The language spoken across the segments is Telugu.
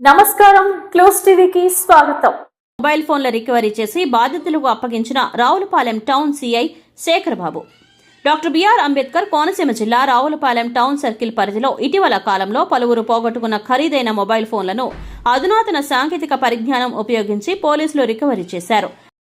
నమస్కారం క్లోజ్ టీవీకి స్వాగతం. మొబైల్ ఫోన్ల రికవరీ చేసి బాధితులకు అప్పగించిన Ravulapalem town CI Sekharbabu. Doctor BR Ambedkar Konaseema జిల్లా రావులపాలెం టౌన్ సర్కిల్ పరిధిలో ఇటీవల కాలంలో పలువురు పోగొట్టుకున్న ఖరీదైన మొబైల్ ఫోన్లను అధునాతన సాంకేతిక పరిజ్ఞానం ఉపయోగించి పోలీసులు రికవరీ చేశారు.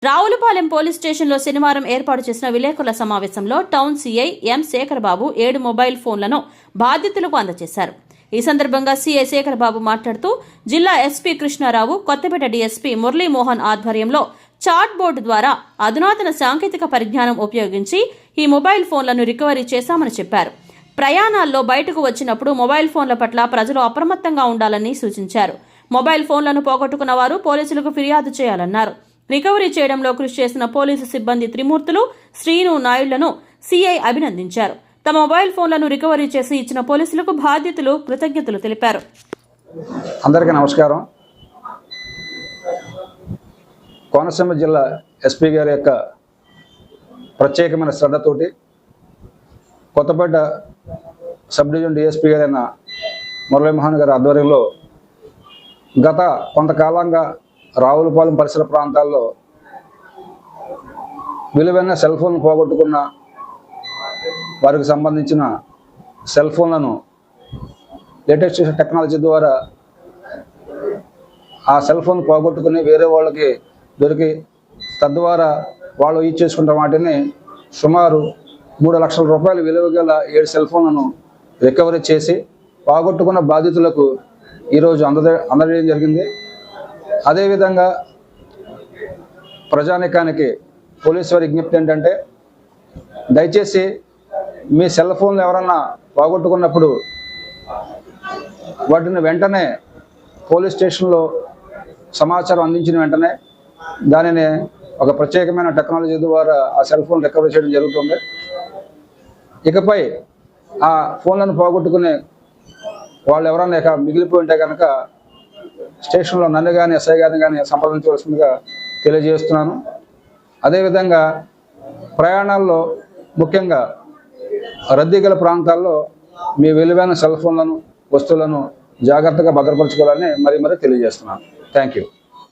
రావులపాలెం పోలీస్ స్టేషన్లో శనివారం ఏర్పాటు చేసిన విలేకరుల సమావేశంలో టౌన్ సీఐ ఎం శేఖర్బాబు ఏడు మొబైల్ ఫోన్లను బాధితులకు అందజేశారు. ఈ సందర్భంగా సీఐ శేఖర్ బాబు మాట్లాడుతూ జిల్లా ఎస్పీ కృష్ణారావు కొత్తపేట డీఎస్పీ మురళీమోహన్ ఆధ్వర్యంలో చాట్ బోర్డు ద్వారా అధునాతన సాంకేతిక పరిజ్ఞానం ఉపయోగించి ఈ మొబైల్ ఫోన్లను రికవరీ చేశామని చెప్పారు. ప్రయాణాల్లో బయటకు వచ్చినప్పుడు మొబైల్ ఫోన్ల పట్ల ప్రజలు అప్రమత్తంగా ఉండాలని సూచించారు. మొబైల్ ఫోన్లను పోగొట్టుకున్న వారు పోలీసులకు ఫిర్యాదు చేయాలన్నారు. రికవరీ చేయడంలో కృషి చేసిన పోలీసు సిబ్బంది త్రిమూర్తులు శ్రీను నాయుళ్ళను సీఐ అభినందించారు. తమ మొబైల్ ఫోన్లను రికవరీ చేసి ఇచ్చిన పోలీసులకు బాధ్యతలు కృతజ్ఞతలు తెలిపారు. అందరికీ నమస్కారం. కోనసీమ జిల్లా ఎస్పీ గారి యొక్క ప్రత్యేకమైన శ్రద్ధతోటి కొత్తపేట సబ్ డివిజన్ డిఎస్పీ గారైన మురళీమోహన్ గారి ఆధ్వర్యంలో గత కొంతకాలంగా రావులపాలెం పరిసర ప్రాంతాల్లో విలువైన సెల్ ఫోన్ పోగొట్టుకున్న వారికి సంబంధించిన సెల్ ఫోన్లను లేటెస్ట్ టెక్నాలజీ ద్వారా ఆ సెల్ ఫోన్ పోగొట్టుకుని వేరే వాళ్ళకి దొరికి తద్వారా వాళ్ళు యూజ్ చేసుకున్న వాటిని సుమారు మూడు లక్షల రూపాయల విలువ గల ఏడు సెల్ ఫోన్లను రికవరీ చేసి పోగొట్టుకున్న బాధితులకు ఈరోజు అందజే అందజేయడం జరిగింది. అదేవిధంగా ప్రజానికానికి పోలీసు వారి విజ్ఞప్తి ఏంటంటే దయచేసి మీ సెల్ ఫోన్లు ఎవరన్నా పోగొట్టుకున్నప్పుడు వాటిని వెంటనే పోలీస్ స్టేషన్లో సమాచారం అందించిన వెంటనే దానిని ఒక ప్రత్యేకమైన టెక్నాలజీ ద్వారా ఆ సెల్ ఫోన్ రికవరీ చేయడం జరుగుతుంది. ఇకపై ఆ ఫోన్లను పోగొట్టుకునే వాళ్ళు ఎవరన్నా ఇక మిగిలిపోయి ఉంటే కనుక స్టేషన్లో నన్ను కానీ ఎస్ఐ గారిని కానీ సంప్రదించవలసిందిగా తెలియజేస్తున్నాను. అదేవిధంగా ప్రయాణాల్లో ముఖ్యంగా రద్దీ గల ప్రాంతాల్లో మీ విలువైన సెల్ ఫోన్లను వస్తువులను జాగ్రత్తగా భద్రపరచుకోవాలని మరీ మరీ తెలియజేస్తున్నాను. Thank you